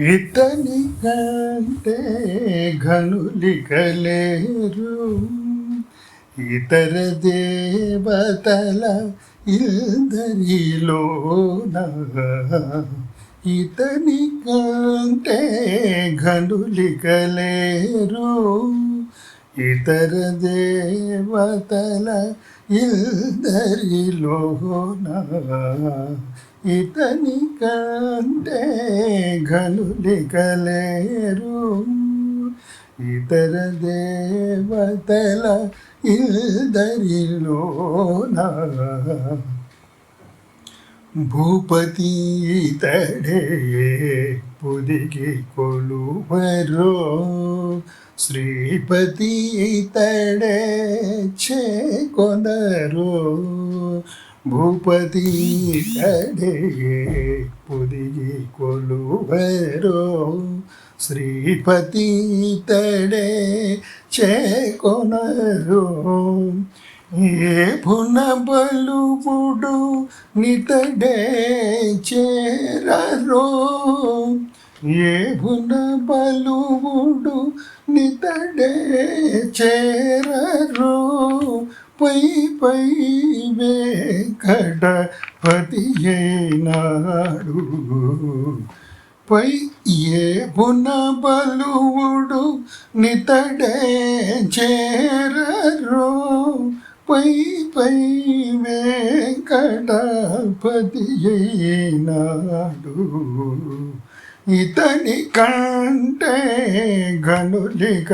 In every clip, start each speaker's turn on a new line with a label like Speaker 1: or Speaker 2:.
Speaker 1: ఇతని కంటే ఘనులికలేరు ఇతర దేవతల ఇద్దరిలోన ఇతని కంటే ఘనులికలేరు ఇతర దేవతల ఇద్దరిలోన ఇతని కంటే ఘనులికలేరు ఇతర దేవతల ఇల్దరిలోన భూపతి ఇతడే పుదిగి కొలువరో. శ్రీపతి ఇతడే చే చేకొనరో. భూపతి ఇతడే పుదిగి కొలువరో. శ్రీపతి తడే చేకొనరో. ఏ పున బలువుడు నితడే చేరరో. ఏ పున బలువుడు నితడే చేరరో. పై పై వేకటపతి నాడు పై ఏ పున బలువుడు నితడే చేరరో. పై పై వెంకటపతి నాడు ఇతని కంటే గనులిక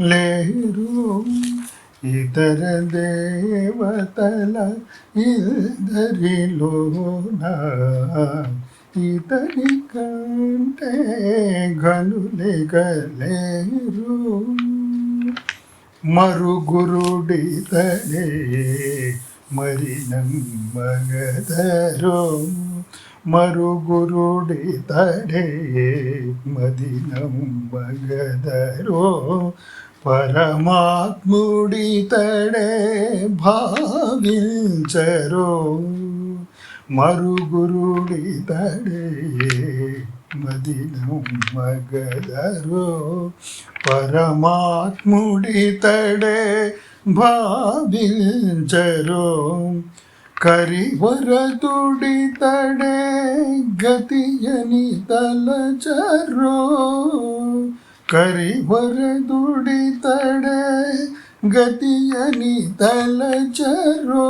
Speaker 1: లేరు. ఇతర దేవతల ఇద్దరిలోన ఇతరి కంటే గనులిక లేరు మరుగురుడితడే మరి నమ్మగదరో. మరుగురుడితడే మది പരമാത്മുടിതടെ ഭാവിഞ്ചരോ മറുഗുരുടിതടേ മദിനം മകദരോ പരമാത്മുടിതടെ ഭാവിഞ്ചരോ ಕರಿವರದುಡಿತಡೆ ಗತಿಯನಿ ತಲಚರೋ తలచరో కరివరదుడితడే గతియని తలచరో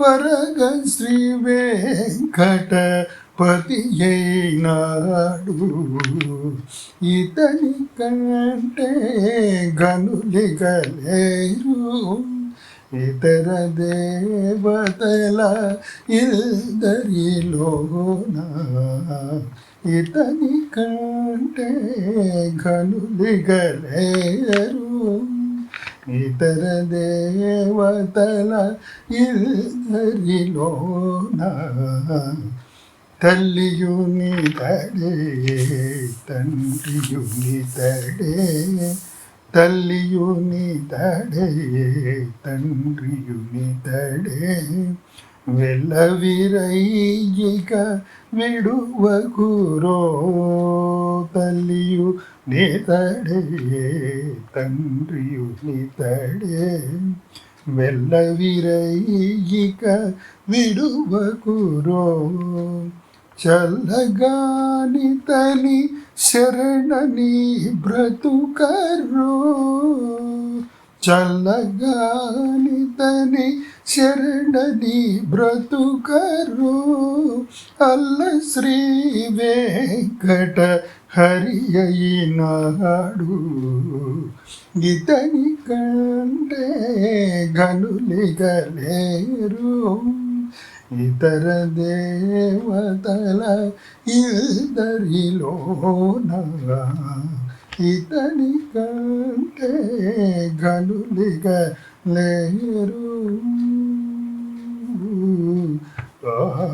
Speaker 1: పరగ శ్రీ వెంకట పతి అయినాడు ఇతని కంటే గనులిగలేరు ఇతర దేవతల ఇద్దరిలోన ఇతని కంటే గనులిగలేరు ఇతర దేవతల ఇద్దరిలోన తల్లియుని తడే తండ్రియుని తడే తల్లియుని తడే తండ్రియుని తడే వెళ్ళవిరయ్యిక విడువకురో తల్లియు నితడే తండ్రియు నితడే. వెళ్ళవిరయ్యిక విడువకురో చల్లగాని తని శరణని బ్రతుకరో. చల్లగాని తని శరణని బ్రతుకరు. అల్ల శ్రీ వెంకట హరి అయినాడు ఇతని కంటే గనులిగలేరు ఇతర దేవతల ఇద్దరిలోన ఇతని కంటే గనులిగా లేరు. Oh,